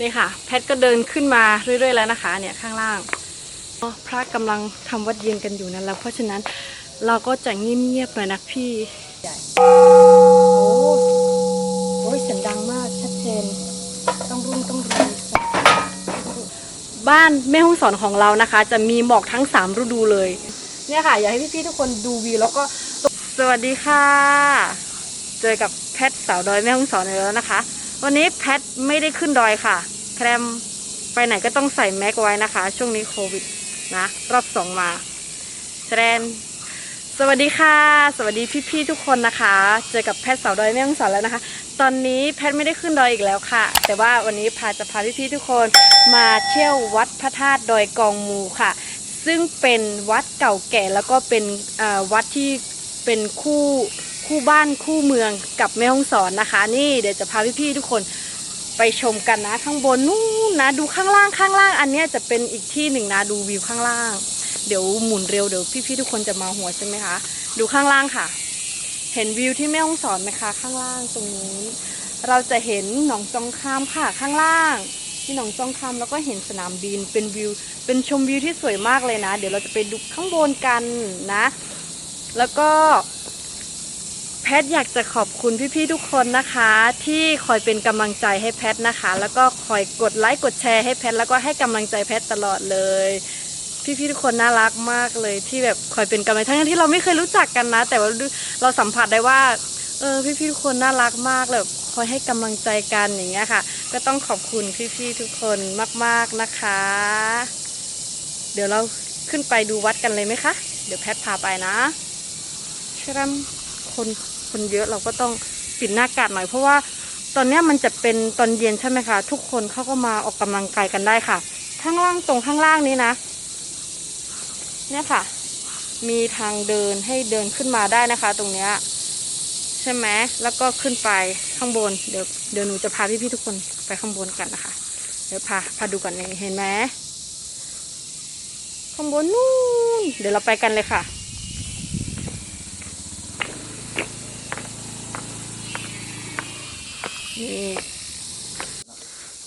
นี่ค่ะ แพทก็เดินขึ้นมาเรื่อยๆแล้วนะคะ เนี่ยข้างล่างอ๋อพระกำลังทำวัดเย็นกันอยู่นั่นแล้วเพราะฉะนั้นเราก็จะเงียบๆหน่อยนะพี่ใหญ่โอ้โอ้ยเสียงดังมากชัดเจน ต้องรุ่นต้องรีบ้านแม่ห้องสอนของเรานะคะ จะมีหมอกทั้งสามฤดูเลย เนี่ยค่ะ อยากให้พี่ๆทุกคนดูวิวแล้วก็สวัสดีค่ะ เจอกับแพทสาวดอยแม่ห้องสอนอีกแล้วนะคะ วันนี้แพทไม่ได้ขึ้นดอยค่ะ แครมไปไหนก็ต้องใส่แมสไว้นะคะ ช่วงนี้โควิดนะรอบสองมาแสดงสวัสดีค่ะ สวัสดีพี่ๆทุกคนนะคะ เจอกับแพทสาวดอยแม่ห้องสอนแล้วนะคะ ตอนนี้แพทไม่ได้ขึ้นดอยอีกแล้วค่ะ แต่ว่าวันนี้พาจะพาพี่ๆทุกคนมาเที่ยววัดพระธาตุดอยกองมูค่ะ ซึ่งเป็นวัดเก่าแก่แล้วก็เป็นวัดที่เป็นคู่ คู่บ้านคู่เมืองกับแม่ฮ่องสอนนะคะ นี่เดี๋ยวจะพาพี่ๆทุกคนไปชมกันนะข้างบนนู่นนะดูข้างล่างข้างล่าง อันนี้จะเป็นอีกที่หนึ่งนะดูวิวข้างล่าง เดี๋ยวหมุนเร็วเดี๋ยวพี่ๆทุกคนจะมาหัวใช่ไหมคะดูข้างล่างค่ะ เห็นวิวที่แม่ฮ่องสอนไหมคะข้างล่างตรงนี้ เราจะเห็นหนองจองคามค่ะข้างล่างที่หนองจองคำแล้วก็เห็นสนามบินเป็นวิว เป็นชมวิวที่สวยมากเลยนะ เดี๋ยวเราจะไปดูข้างบนกันนะ แล้วก็ ทย์อยากจะขอบคุณพี่ๆทุกคนนะคะ ที่คอยเป็นกำลังใจให้แพทย์นะคะ แล้วก็คอยกดไลค์กดแชร์ให้แพทย์แล้วก็ให้กำลังใจแพทย์ตลอดเลย พี่ๆทุกคนน่ารักมากเลยที่แบบคอยเป็นกำลังใจทั้งที่เราไม่เคยรู้จักกันนะ แต่ว่าเราสัมผัสได้ว่าเออพี่ๆทุกคนน่ารักมากเลยแบบคอยให้กำลังใจกันอย่างเงี้ยค่ะ ก็ต้องขอบคุณพี่ๆทุกคนมากๆนะคะ เดี๋ยวเราขึ้นไปดูวัดกันเลยไหมคะ เดี๋ยวแพทพาไปนะชรัมคน คนเยอะเราก็ต้องปิดหน้ากาดหน่อย เพราะว่าตอนนี้มันจะเป็นตอนเย็นใช่ไหมคะ ทุกคนเขาก็มาออกกำลังกายกันได้ค่ะ ข้างล่างตรงข้างล่างนี้นะ เนี่ยค่ะ มีทางเดินให้เดินขึ้นมาได้นะคะ ตรงเนี้ยใช่ไหมแล้วก็ขึ้นไปข้างบน เดี๋ยวเดี๋ยวหนูจะพาพี่ๆทุกคนไปข้างบนกันนะคะ เดี๋ยวพาพาดูก่อนนี่เห็นไหมข้างบนนู่นเดี๋ยวเราไปกันเลยค่ะ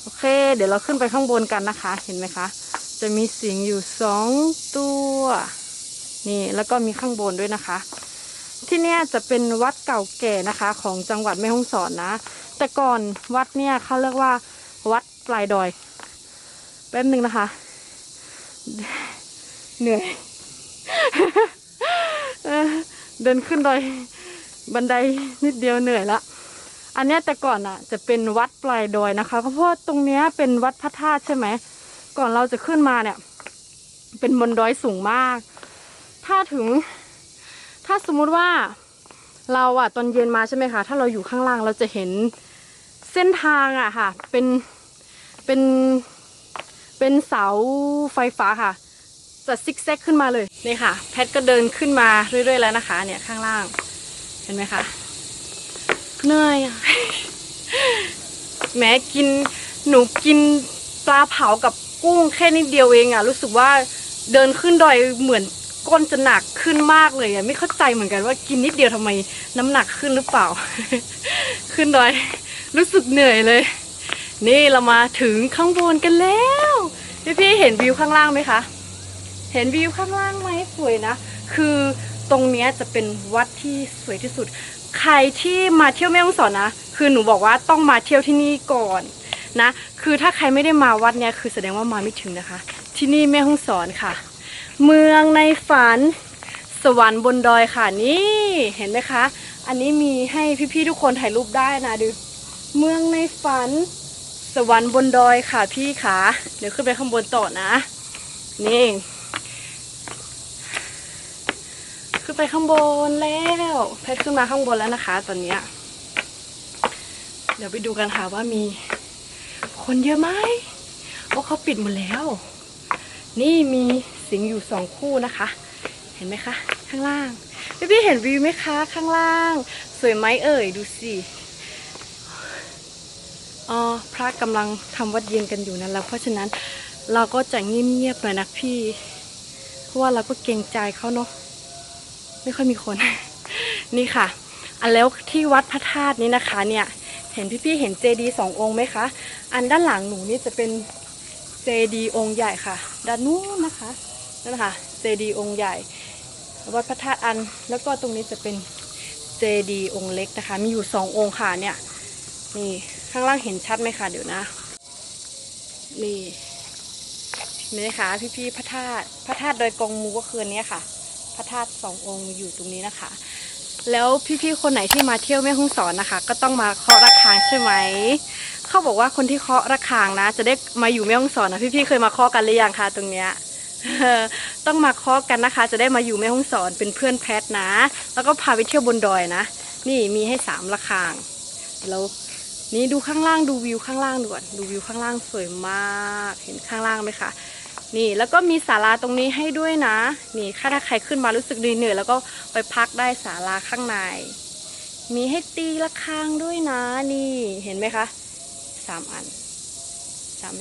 โอเค เดี๋ยวเราขึ้นไปข้างบนกันนะคะ เห็นไหมคะ จะมีสียงอยู่สองตัว นี่แล้วก็มีข้างบนด้วยนะคะ ที่เนี่ยจะเป็นวัดเก่าแก่นะคะ ของจังหวัดแม่ฮ่องสอนนะ แต่ก่อนวัดเนี่ยเขาเรียกว่า วัดปลายดอย แป๊บหนึ่งนะคะ เหนื่อยเออเดินขึ้นดอยบันไดนิดเดียวเหนื่อยละ อันนี้แต่ก่อนอะ จะเป็นวัดปลายดอยนะคะเพราะตรงเนี้ยเป็นวัดพระธาตุใช่ไหมก่อนเราจะขึ้นมาเนี่ย เป็นบนดอยสูงมาก ถ้าถึง ถ้าสมมุติว่าเราอะตอนเย็นมาใช่ไหมคะถ้าเราอยู่ข้างล่างเราจะเห็นเส้นทางอะค่ะ เป็นเป็นเป็นเสาไฟฟ้าค่ะจะซิกแซกขึ้นมาเลยนี่ค่ะ แพทก็เดินขึ้นมาเรื่อยๆแล้วนะคะ เนี่ยข้างล่างเห็นไหมคะ เหนื่อยอะแม้กินหนูกินปลาเผากับกุ้งแค่นิดเดียวเองอะรู้สึกว่าเดินขึ้นดอยเหมือนก้นจะหนักขึ้นมากเลยอะไม่เข้าใจเหมือนกันว่ากินนิดเดียวทำไมน้ำหนักขึ้นหรือเปล่า ขึ้นดอย รู้สึกเหนื่อยเลย นี่เรามาถึงข้างบนกันแล้วพี่พี่เห็นวิวข้างล่างไหมคะ เห็นวิวข้างล่างไหมสวยนะ คือตรงนี้จะเป็นวัดที่สวยที่สุด ใครที่มาเที่ยวแม่ฮ่องสอนนะ คือหนูบอกว่าต้องมาเที่ยวที่นี่ก่อนนะ คือถ้าใครไม่ได้มาวัดเนี่ยคือแสดงว่ามาไม่ถึงนะคะ ที่นี่แม่ฮ่องสอนค่ะ เมืองในฝันสวรรค์บนดอยค่ะนี่เห็นไหมคะ อันนี้มีให้พี่ๆทุกคนถ่ายรูปได้นะดูเมืองในฝัน สวรรค์บนดอยค่ะพี่ขาเดี๋ยวขึ้นไปข้างบนต่อนะ นี่ ขึ้นไปข้างบนแล้วแพทขึ้นมาข้างบนแล้วนะคะ ตอนเนี้ยเดี๋ยวไปดูกันค่ะว่ามีคนเยอะไหมเพราะเขาปิดหมดแล้ว นี่มีสิงอยู่สองคู่นะคะ เห็นไหมคะ ข้างล่างพี่พี่ๆเห็นวิวไหมคะ ข้างล่าง สวยไหมเอ่ยดูสิอ๋อพระกำลังทำวัดเย็นกันอยู่นั่นแล้วเพราะฉะนั้นเราก็จะเงียบๆหน่อยนะพี่ เพราะว่าเราก็เกรงใจเขาเนาะ ไม่ค่อยมีคน นี่ค่ะ อันแล้วที่วัดพระธาตุนี้นะคะเนี่ยเห็นพี่ๆเห็นเจดีสององค์ไหมคะ อันด้านหลังหนูนี่จะเป็นเจดีองค์ใหญ่ค่ะ ด้านนู้นนะคะนั่นนะคะเจดีองค์ใหญ่วัดพระธาตุอันแล้วก็ตรงนี้จะเป็นเจดีองค์เล็กนะคะ มีอยู่สององค์ค่ะเนี่ยนี่ข้างล่างเห็นชัดไหมคะเดี๋ยวนะ นี่นไหมคะพี่ๆพระธาตุพระธาตุโดอยกองมูก็คืออนเนี้ยค่ะ พระธาตุสององค์อยู่ตรงนี้นะคะ แล้วพี่ๆคนไหนที่มาเที่ยวแม่ฮ่องสอนนะคะ ก็ต้องมาเคาะระฆังใช่ไหมเขาบอกว่าคนที่เคาะระฆังนะ จะได้มาอยู่แม่ฮ่องสอนนะพี่ๆเคยมาเคาะกันหรือยังคะตรงเนี้ยต้องมาเคาะกันนะคะ จะได้มาอยู่แม่ฮ่องสอนเป็นเพื่อนแพทนะ แล้วก็พาไปเที่ยวบนดอยนะ นี่มีให้สามระฆังแล้วนี่ดูข้างล่างดูวิวข้างล่างด่วนดูวิวข้างล่างสวยมาก เห็นข้างล่างไหมคะ นี่แล้วก็มีศาลาตรงนี้ให้ด้วยนะ นี่ถ้าใครขึ้นมารู้สึกเหนื่อยแล้วก็ไปพักได้ศาลาข้างใน มีให้ตีละครังด้วยนะ นี่เห็นไหมคะสามอันสาม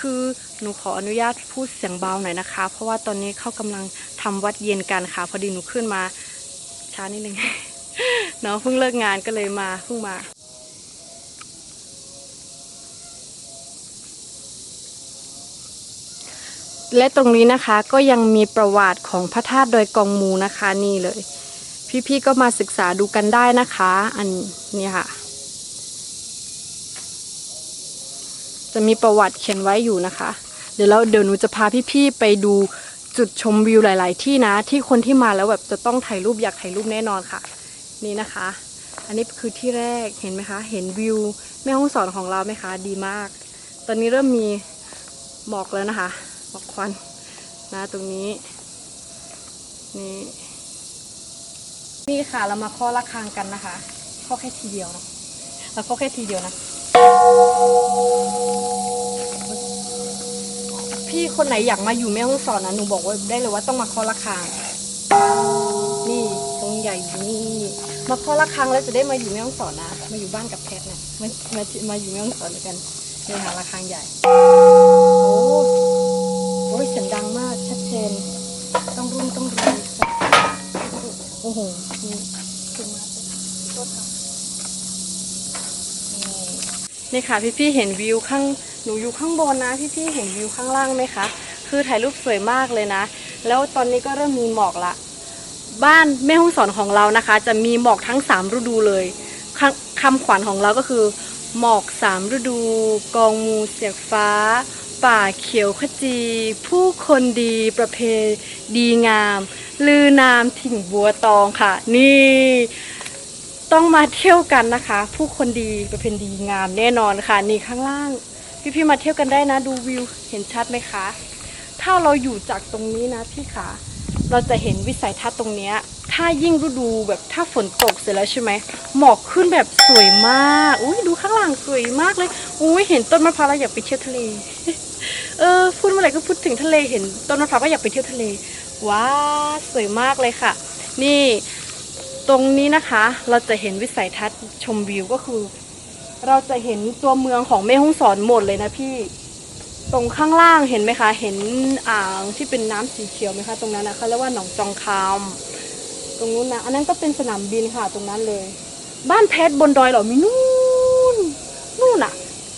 คือหนูขออนุญาตพูดเสียงเบาหน่อยนะคะ เพราะว่าตอนนี้เขากำลังทำวัดเย็นกันค่ะ พอดีหนูขึ้นมาช้านิดนึงเนาะเพิ่งเลิกงานก็เลยมาเพิ่งมา และตรงนี้นะคะก็ยังมีประวัติของพระธาตุดอยกองมูนะคะนี่เลย พี่ๆก็มาศึกษาดูกันได้นะคะ อันนี้ค่ะ จะมีประวัติเขียนไว้อยู่นะคะ เดี๋ยวเราเดี๋ยวหนูจะพาพี่ๆไปดูจุดชมวิวหลาย ๆ ที่นะ ที่คนที่มาแล้วแบบจะต้องถ่ายรูปอยากถ่ายรูปแน่นอนค่ะ นี่นะคะ อันนี้คือที่แรกเห็นไหมคะ เห็นวิวแม่ห้องสอนของเราไหมคะ ดีมาก ตอนนี้เริ่มมีหมอกแล้วนะคะ หมอกควันนะตรงนี้ นี่นี่ค่ะเรามาข้อระฆังกันนะคะข้อแค่ทีเดียวเนาะเราข้อแค่ทีเดียวนะ พี่คนไหนอยากมาอยู่แม่ห้องสอนนะหนูบอกว่าได้เลยว่าต้องมาข้อระฆังนี่ตรงใหญ่นี่มาข้อระฆังแล้วจะได้มาอยู่แม่ห้องสอนนะมาอยู่บ้านกับแพทนะมามามาอยู่แม่ห้องสอนด้วยกันนี่ค่ะระฆังใหญ่โอ้ อ้ยเสียงดังมากชัดเจน ต้องรุ่นต้องรุ่นโอ้โหนี่ขึ้นมาเป็นต้นค่ะนี่ค่ะพี่ๆเห็นวิวข้างหนูอยู่ข้างบนนะพี่ๆเห็นวิวข้างล่างไหมคะ คือถ่ายรูปสวยมากเลยนะ แล้วตอนนี้ก็เริ่มมีหมอกละ บ้านแม่ห้องสอนของเรานะคะ จะมีหมอกทั้งสามฤดูเลยคคำขวัญของเราก็คือ หมอกสามฤดู กองมูเสียงฟ้า ป่าเขียวขจี ผู้คนดีประเพดีงาม ลือนามถิ่งบัวตองค่ะ นี่ ต้องมาเที่ยวกันนะคะ ผู้คนดีประเพดีงามแน่นอนค่ะ นี่ข้างล่าง พี่ๆมาเที่ยวกันได้นะ ดูวิวเห็นชัดไหมคะ ถ้าเราอยู่จากตรงนี้นะพี่ขาเราจะเห็นวิสัยทัศน์ตรงเนี้ยถ้ายิ่งฤดูแบบถ้าฝนตกเสร็จแล้วใช่ไหม หมอกขึ้นแบบสวยมาก อุ้ยดูข้างหลังสวยมากเลย อุ้ยเห็นต้นมะพร้าวแล้วอยากไปเที่ยวทะเล เออพูดเมื่อไหร่ก็พูดถึงทะเลเห็นต้นมะพร้าวก็อยากไปเที่ยวทะเลว้าสวยมากเลยค่ะ นี่ตรงนี้นะคะเราจะเห็นวิสัยทัศน์ชมวิวก็คือ เราจะเห็นตัวเมืองของแม่ฮ่องสอนหมดเลยนะพี่ ตรงข้างล่างเห็นไหมคะ เห็นอ่างที่เป็นน้ำสีเขียวไหมคะ ตรงนั้นนะเขาเรียกว่าหนองจองคำตรงนู้นนะอันนั้นก็เป็นสนามบินค่ะตรงนั้นเลย บ้านเพชรบนดอยเหรอมีนู่นนู่นน่ะ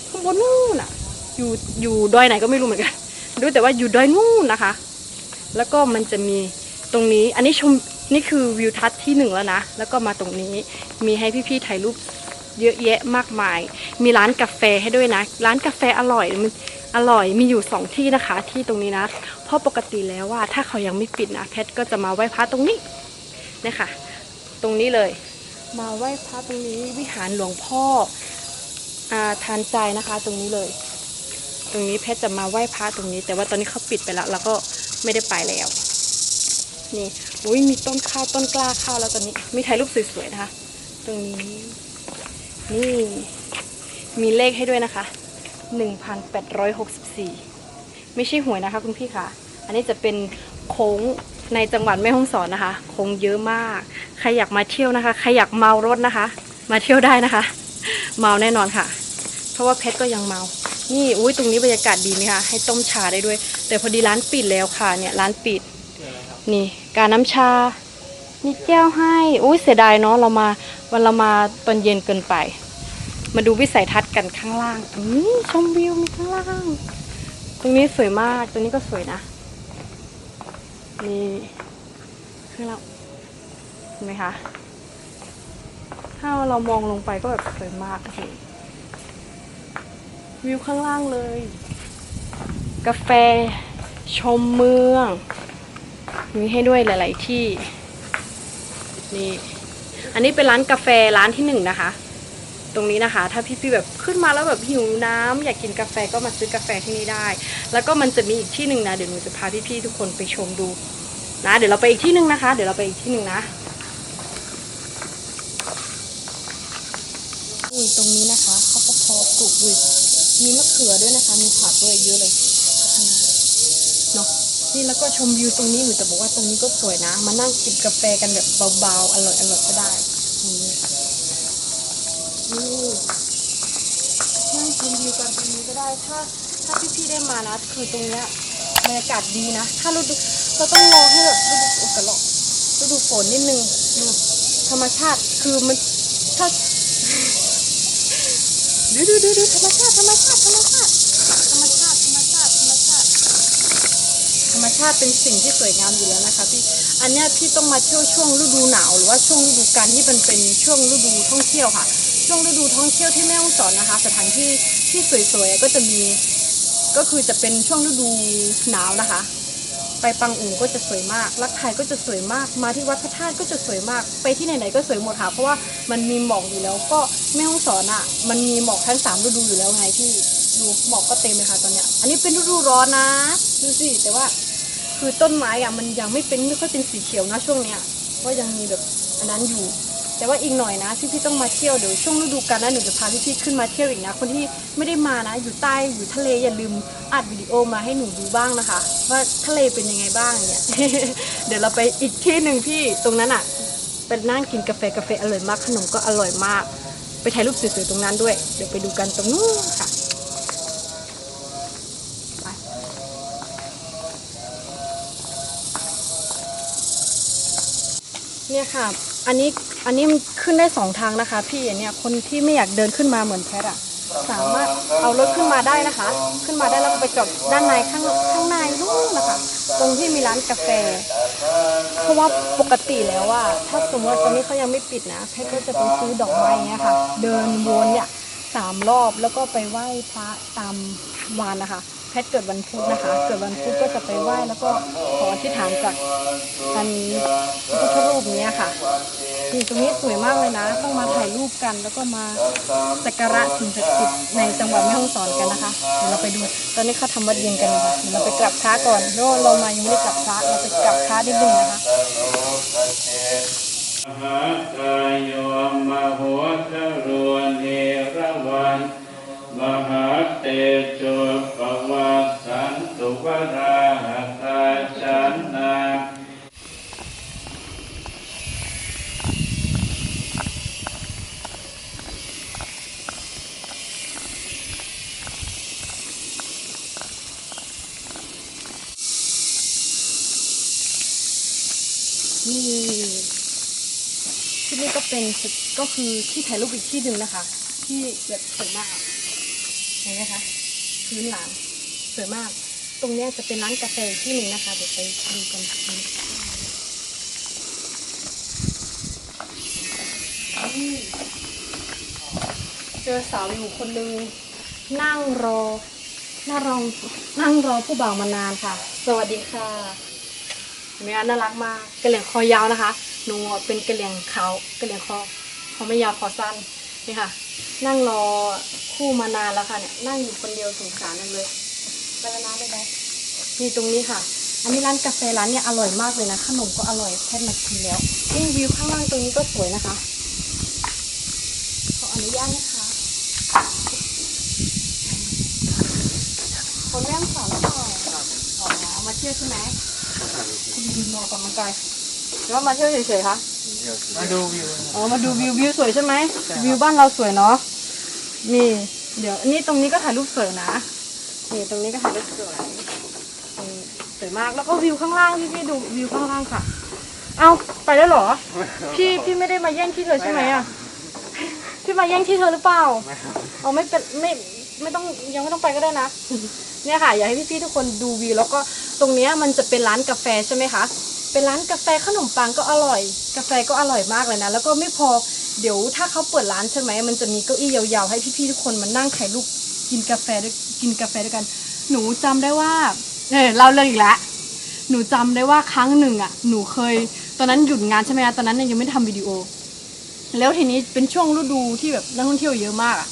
ข้างบนนู่นน่ะ อยู่อยู่ดอยไหนก็ไม่รู้เหมือนกันรู้แต่ว่าอยู่ดอยนู่นนะคะ แล้วก็มันจะมีตรงนี้อันนี้ชมนี่คือวิวทัศน์ที่หนึ่งแล้วนะ แล้วก็มาตรงนี้มีให้พี่ๆถ่ายรูปเยอะแยะมากมาย มีร้านกาแฟให้ด้วยนะ ร้านกาแฟอร่อยมันอร่อยมีอยู่สองที่นะคะ ที่ตรงนี้นะ เพราะปกติแล้วว่าถ้าเขายังไม่ปิดนะแพทก็จะมาไหว้พระตรงนี้นี่ค่ะตรงนี้เลย มาไหว้พระตรงนี้วิหารหลวงพ่ออาทานใจนะคะ ตรงนี้เลย ตรงนี้แพทจะมาไหว้พระตรงนี้ แต่ว่าตอนนี้เขาปิดไปแล้วเราก็ไม่ได้ไปแล้ว นี่อุ้ยมีต้นข้าวต้นกล้าข้าวแล้วตอนนี้ มีถ่ายรูปสวยๆนะคะ ตรงนี้ นี่ มีเลขให้ด้วยนะคะ 1,864 ไม่ใช่หวยนะคะ คุณพี่ค่ะ อันนี้จะเป็นโค้งในจังหวัดแม่ฮ่องสอนนะคะโค้งเยอะมาก ใครอยากมาเที่ยวนะคะ ใครอยากเมารถนะคะ มาเที่ยวได้นะคะ เมาแน่นอนค่ะ เพราะว่าเพชรก็ยังเมา นี่อุ้ยตรงนี้บรรยากาศดีไหมคะให้ต้มชาได้ด้วย แต่พอดีร้านปิดแล้วค่ะเนี่ยร้านปิดนี่การน้ำชามีแก้วให้อุ้ยเสียดายเนาะเรามาวันเรามาตอนเย็นเกินไป มาดูวิสัยทัศน์กันข้างล่างอืมชมวิวมีข้างล่าง ตรงนี้สวยมากตรงนี้ก็สวยนะนี่ข้างล่างเห็นไหมคะถ้าเรามองลงไปก็แบบสวยมากเห็น วิวข้างล่างเลย กาแฟชมเมือง มีให้ด้วยหลาย ๆ ที่ นี่ อันนี้เป็นร้านกาแฟร้านที่หนึ่งนะคะ ตรงนี้นะคะ ถ้าพี่ๆแบบขึ้นมาแล้วแบบหิวน้ำอยากกินกาแฟก็มาซื้อกาแฟที่นี่ได้ แล้วก็มันจะมีอีกที่หนึ่งนะเดี๋ยวหนูจะพาพี่ๆทุกคนไปชมดูนะเดี๋ยวเราไปอีกที่หนึ่งนะคะ เดี๋ยวเราไปอีกที่หนึ่งนะนี่ตรงนี้นะคะเขาก็เพาะปลูกด้วย มีมะเขือด้วยนะคะ มีผักด้วยเยอะเลยนาเนาะนี่แล้วก็ชมวิวตรงนี้หนูจะบอกว่าตรงนี้ก็สวยนะ มานั่งกินกาแฟกันแบบเบาๆ อร่อยๆก็ได้นี่นั่งกินวิวกันตรงนี้ก็ได้ ถ้า ถ้าพี่ๆได้มานะ คือตรงเนี้ยบรรยากาศดีนะ ถ้าฤดูเราต้องรอให้แบบฤดูฝนกันหรอกฤดูฝนนิดนึงดูธรรมชาติคือมันถ้าดูดูดูดูธรรมชาติธรรมชาติธรรมชาติธรรมชาติธรรมชาติธรรมชาติธรรม ชาติเป็นสิ่งที่สวยงามอยู่แล้วนะคะพี่อันเนี้ยพี่ต้องมาเที่ยวช่วงฤดูหนาว หรือว่าช่วงฤดูกาลที่มันเป็นช่วงฤดูท่องเที่ยวค่ะ ช่วงฤดูท่องเที่ยวที่แม่ฮ่องสอนนะคะ สถานที่ที่สวยๆก็จะมีก็คือจะเป็นช่วงฤดูหนาวนะคะ ไปปังอู่ก็จะสวยมาก ลักไทยก็จะสวยมาก มาที่วัดพระธาตุก็จะสวยมาก ไปที่ไหนๆก็สวยหมดค่ะ เพราะว่ามันมีหมอกอยู่แล้ว ก็แม่ฮ่องสอนอะ มันมีหมอกทั้งสามฤดูอยู่แล้วไงที่ ดูหมอกก็เต็มเลยค่ะตอนเนี้ย อันนี้เป็นฤดูร้อนนะ ดูสิ แต่ว่า คือต้นไม้อะมันยังไม่เป็นไม่ค่อยเป็นสีเขียวนะช่วงเนี้ยก็ยังมีแบบอันนั้นอยู่ แต่ว่าอีกหน่อยนะพี่พี่ต้องมาเที่ยวเดี๋ยวช่วงฤดูกาลนั้นหนูจะพาพี่พี่ๆขึ้นมาเที่ยวอีกนะ คนที่ไม่ได้มานะอยู่ใต้อยู่ทะเลอย่าลืมอัดวิดีโอมาให้หนูดูบ้างนะคะ ว่าทะเลเป็นยังไงบ้างเนี่ย เดี๋ยวเราไปอีกที่หนึ่งที่ตรงนั้นอะเป็นนั่งกินกาแฟกาแฟอร่อยมากขนมก็อร่อยมาก ไปถ่ายรูปสวยๆตรงนั้นด้วย เดี๋ยวไปดูกันตรงนู้นค่ะ เนี่ยค่ะ อันนี้อันนี้มันขึ้นได้สองทางนะคะ พี่เนี้ยคนที่ไม่อยากเดินขึ้นมาเหมือนแพทอะสามารถเอารถขึ้นมาได้นะคะ ขึ้นมาได้แล้วก็ไปจอดด้านในข้างข้างในนู่นนะคะ ตรงที่มีร้านกาแฟ เพราะว่าปกติแล้วว่า ถ้าสมมติตอนนี้เขายังไม่ปิดนะแพทก็จะไปซื้อดอกไม้เนี้ยค่ะ เดินวนเนี่ยสามรอบแล้วก็ไปไหว้พระตามวันนะคะ พทเกิดวันพุธนะคะ เกิดวันพุธก็จะไปไหว้แล้วก็ขออธิษฐานจากอันพระพุทธรูปเนี้ยค่ะนี่ตรงนี้สวยมากเลยนะ ต้องมาถ่ายรูปกัน แล้วก็มาสักการะสิ่งศักดิ์สิทธิ์ในจังหวัดแม่ฮ่องสอนกันนะคะเดี๋ยวเราไปดูตอนนี้เขาทำวัดเย็นกันนะคะเดี๋ยวเราไปกราบพระก่อนเพราะเรามายังไม่ได้กราบพระเราไปกราบพระนิดนึงนะคะมหากายโยมโหทรวนเอรวัน หาเตโชปวัสสันตุวราหตาชันนานี่ที่นี่ก็เป็นก็คือที่ถ่ายรูปอีกที่หนึ่งนะคะ ที่แบบสวยมาก เห็นไหมคะพื้นหลังสวยมาก ตรงเนี้ยจะเป็นร้านกาแฟอีกที่หนึ่งนะคะ เดี๋ยวไปดูกันนี่เจอสาวอยู่คนนึงนั่งรอนั่งรอนั่งรอผู้บ่าวมานานค่ะ สวัสดีค่ะเห็นไหมคะน่ารักมากกระเหลี่ยงคอยาวนะคะหนูเป็นกระเหลี่ยงขาวกระเหลี่ยงคอคอไม่ยาวคอสั้นนี่ค่ะ นั่งรอ คู่มานานแล้วค่ะเนี่ยนั่งอยู่คนเดียวสงสารนั่นเลยไปแล้วนะได้ไหมนี่ตรงนี้ค่ะ อันนี้ร้านกาแฟร้านเนี่ยอร่อยมากเลยนะขนมก็อร่อยแค่มากินแล้วนี่วิวข้างล่างตรงนี้ก็สวยนะคะขออนุญาตนะคะคนแม่งสอนแล้วก่อนอ๋อมาเที่ยวใช่ไหมมอกกำลังกายหรือว่ามาเที่ยวเฉยๆคะมาดูวิวอ๋อมาดูวิววิวสวยใช่ไหมวิวบ้านเราสวยเนาะ นี่เดี๋ยวนี่ตรงนี้ก็ถ่ายรูปสวยนะนี่ตรงนี้ก็ถ่ายรูปสวยนี่สวยมากแล้วก็วิวข้างล่างพี่พี่ดูวิวข้างล่างค่ะ เอาไปแล้วเหรอ พี่พี่ไม่ได้มาแย่งที่เธอใช่ไหมอะพี่พี่มาแย่งที่เธอหรือเปล่าเอาไม่เป็นไม่ไม่ต้องยังไม่ต้องไปก็ได้นะเนี่ยค่ะอยากให้พี่ๆทุกคนดูวิวแล้วก็ตรงเนี้ยมันจะเป็นร้านกาแฟใช่ไหมคะเป็นร้านกาแฟขนมปังก็อร่อย กาแฟก็อร่อยมากเลยนะ แล้วก็ไม่พอ เดี๋ยวถ้าเขาเปิดร้านใช่ไหมมันจะมีเก้าอี้ยาวๆ ให้พี่ๆทุกคนมานั่งถ่ายรูปกินกาแฟด้วยกินกาแฟด้วยกัน หนูจำได้ว่าเออเล่าเรื่องอีกแล้วหนูจำได้ว่าครั้งหนึ่งอะหนูเคย ตอนนั้นหยุดงานใช่ไหมคะตอนนั้นยังไม่ทำวิดีโอ แล้วทีนี้เป็นช่วงฤดูที่แบบนักท่องเที่ยวเยอะมากอะ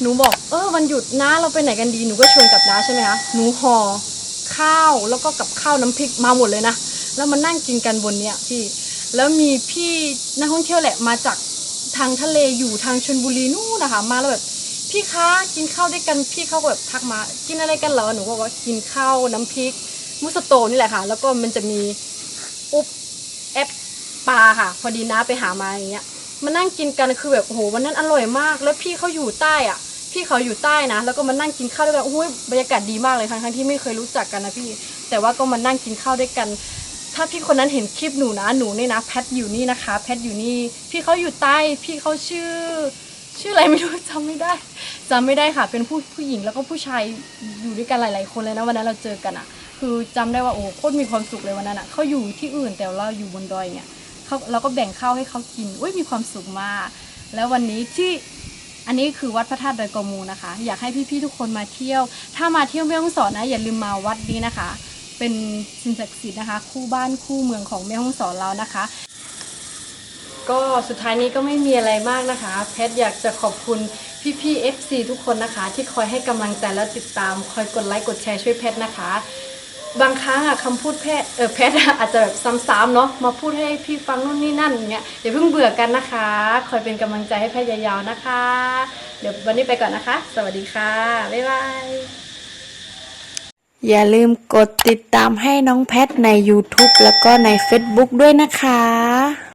หนูบอกเออวันหยุดนะเราไปไหนกันดีหนูก็ชวนกับน้าใช่ไหมคะหนูห่อข้าวแล้วก็กับข้าวน้ำพริกมาหมดเลยนะแล้วมานั่งกินกันบนเนี้ยพี่แล้วมีพี่นักท่องเที่ยวแหละมาจาก ทางทะเลอยู่ทางชลบุรีนู่นนะคะมาแล้วแบบพี่คะกินข้าวด้วยกันพี่เขาแบบทักมา กินอะไรกันเหรอหนูก็บอกว่ากินข้าวน้ำพริก มุสโตนี่แหละค่ะ แล้วก็มันจะมีอุ๊บแอปปลาค่ะ พอดีน้าไปหามาอย่างเงี้ยมานั่งกินกันคือแบบโอ้โหวันนั้นอร่อยมาก แล้วพี่เขาอยู่ใต้อะ พี่เขาอยู่ใต้นะ แล้วก็มานั่งกินข้าวด้วยกันโอ้ยบรรยากาศดีมากเลยทั้งทั้งที่ไม่เคยรู้จักกันนะพี่ แต่ว่าก็มานั่งกินข้าวด้วยกัน ถ้าพี่คนนั้นเห็นคลิปหนูนะหนูนี่นะแพทอยู่นี่นะคะ แพทอยู่นี่ พี่เขาอยู่ใต้พี่เขาชื่อ ชื่ออะไรไม่รู้จำไม่ได้จำไม่ได้ค่ะ เป็นผู้ผู้หญิงแล้วก็ผู้ชายอยู่ด้วยกันหลาย ๆ คนเลยนะวันนั้นเราเจอกันอะ คือจำได้ว่าโอ้โคตรมีความสุขเลยวันนั้นอะเขาอยู่ที่อื่นแต่เราอยู่บนดอยเนี่ยเขาเราก็แบ่งข้าวให้เขากินอุ้ยมีความสุขมาก แล้ววันนี้ที่อันนี้คือวัดพระธาตุดอยกมูนะคะ อยากให้พี่ๆทุกคนมาเที่ยว ถ้ามาเที่ยวแม่ฮ่องสอนนะอย่าลืมมาวัดนี้นะคะ เป็นสิ่งศักดิ์สิทธิ์นะคะ คู่บ้านคู่เมืองของแม่ฮ่องสอนเรานะคะ ก็สุดท้ายนี้ก็ไม่มีอะไรมากนะคะ แพทย์อยากจะขอบคุณพี่ๆ FC ทุกคนนะคะ ที่คอยให้กำลังใจและติดตาม คอยกดไลค์กดแชร์ช่วยแพทย์นะคะ บางครั้งอะคำพูดแพทย์เออแพทย์อะอาจจะแบบซ้ำๆเนาะมาพูดให้พี่ฟังนู่นนี่นั่นอย่างเงี้ยอย่าเพิ่งเบื่อกันนะคะ คอยเป็นกำลังใจให้แพทย์ยาวๆนะคะ เดี๋ยววันนี้ไปก่อนนะคะ สวัสดีค่ะบ๊ายบาย อย่าลืมกดติดตามให้น้องแพทใน YouTube แล้วก็ใน Facebook ด้วยนะคะ